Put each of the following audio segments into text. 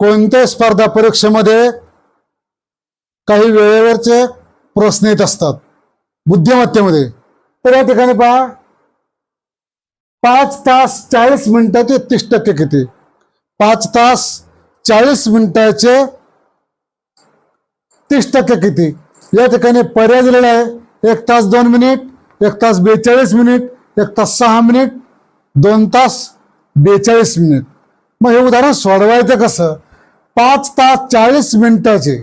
कोणत्याही स्पर्धा परीक्षेमध्ये काही वेळेवरचे प्रश्न येत असतात? बुद्धिमत्तेमध्ये. तर या ठिकाणी पहा. पाच तास चाळीस मिनिटाचे तीस टक्के किती? पाच तास चाळीस मिनिटाचे तीस टक्के किती? या ठिकाणी पर्याय दिलेला आहे. एक तास दोन मिनिट एक तास बेचाळीस मिनिट एक तास सहा मिनिट दोन तास बेचाळीस मिनिट. मग हे उदाहरण सोडवायचं कसं? पाच तास चाळीस मिनिटाचे.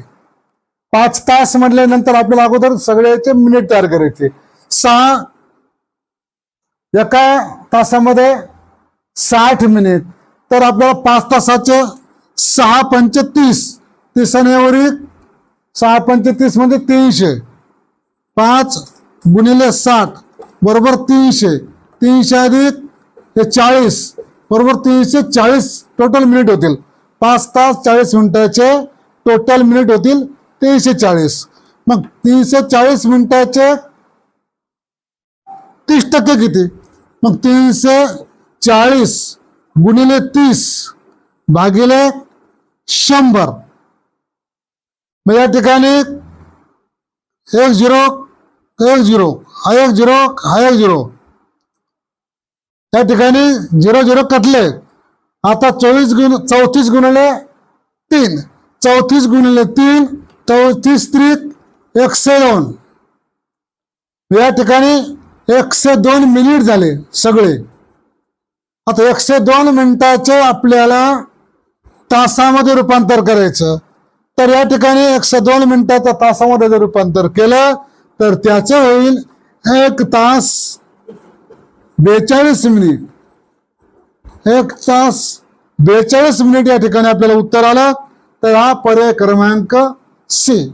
पाच तास म्हटल्यानंतर आपल्याला अगोदर सगळ्याचे मिनिट तयार करायचे. सहा एका तासामध्ये साठ मिनिट तर आपल्याला पाच तासाचे सहा पंचतीस तीसानेवरील सहा पंचतीस म्हणजे तीनशे. पाच गुणिले साठ बरोबर तीनशे. तीनशे अधिक हे चाळीस बरोबर तीनशे चाळीस टोटल मिनिट होतील. पाच तास चाळीस मिनिटाचे टोटल मिनिट होतील तीनशे चाळीस. मग तीनशे चाळीस मिनिटाचे तीस टक्के किती? मग तीनशे चाळीस गुणिले तीस भागिले शंभर. मग या ठिकाणी एक झिरो एक झिरो हा एक झिरो हा एक झिरो. त्या ठिकाणी झिरो झिरो कटले. आता चोवीस गुण चौतीस गुणले तीन. चौतीस गुणले तीन चौतीस त्रित एकशे दोन. या ठिकाणी एकशे दोन मिनिट झाले सगळे. आता एकशे दोन मिनिटाचे आपल्याला तासामध्ये रूपांतर करायचं. तर या ठिकाणी एकशे दोन मिनिटाचं तासामध्ये जर रूपांतर केलं तर त्याचं होईल एक तास बेचाळीस मिनिट. एक तास बेचाळीस मिनिट या ठिकाणी आपल्याला उत्तर आलं. तर हा पर्याय क्रमांक सी.